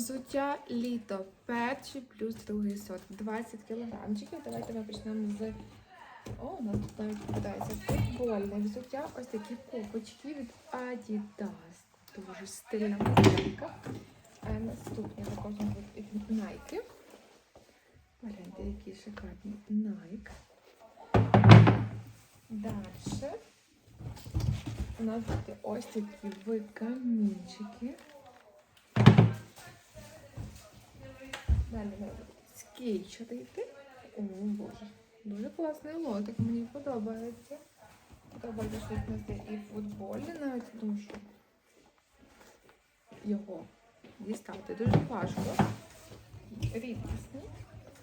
Взуття літо. Перший плюс другий сорт. 20 кілограмчиків. Давайте ми почнемо з. О, у нас тут навіть попадається футбольне взуття. Ось такі копочки від Adidas. Дуже стильна. А наступні також від Nike. Погляньте, які шикарні Nike. Далі. У нас буде ось такі викамінчики. Далі ми скейчери йти. О, боже. Дуже класний лотик, мені подобається. Подобається, що їх несе і в футболі навіть, тому що його дістати дуже важко. Рідкісний.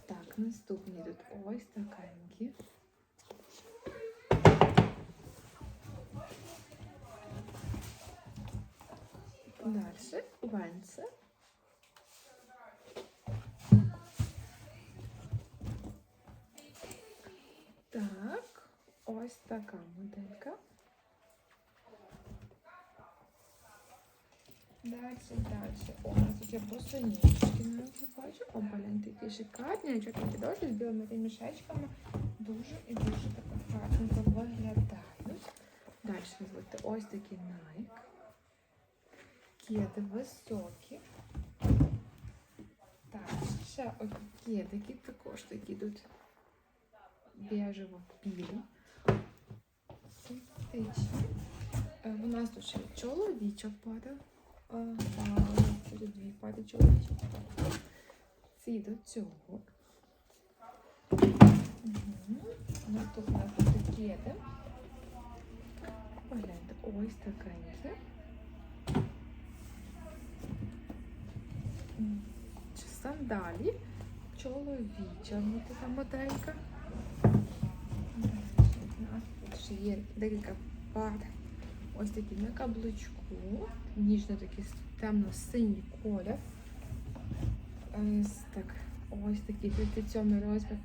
Так, наступні тут ось такенькі. Далі венце. Так, ось така моделька. Далі, далі. О, у нас є босоніжки, навіть бачу. О, блін, такі шикарні, чорні дошки з білими ремішечками. Дуже і дуже так гарненько виглядають. Далі назвати ось такі Nike. Кеди високі. Так, ще ось кедики також такі тут біжево-білі. Симпатичні. Е, У нас тут ще чоловіча пара. Е, Це тут дві пари чоловічих. Ці до цього. Мгм. У нас тут у нас тут. Погляньте, ось такенькі. Сандалі? Чоловіча така моделька. Є декілька пар. Ось такі на каблучку. Ніжно такий темно-синій колір. Ось так. Ось такий 37 розмір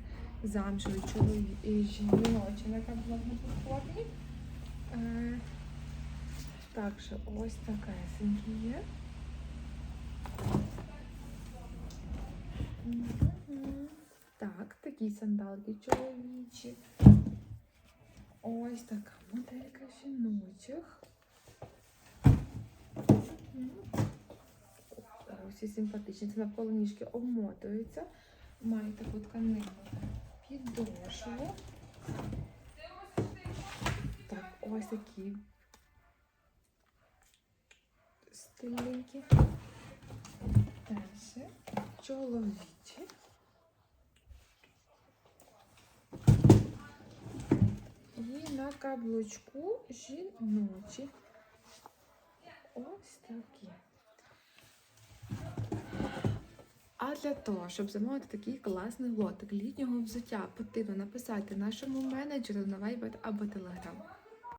замшевий чоловік жіночий на каблучному формі. Е, Також ось така є. Так, такі сандалки чоловічі. Ось така моделька жіночих. Мгм. Ось і симпатичні. Це навколо ніжки обмотується. Має таку тканину підошву. Так, ось такі стильненькі. Далі чоловічі. І на каблучку жіночі. Ось такі. А для того, щоб замовити такий класний лотик літнього взуття, потрібно написати нашому менеджеру на Viber або Telegram.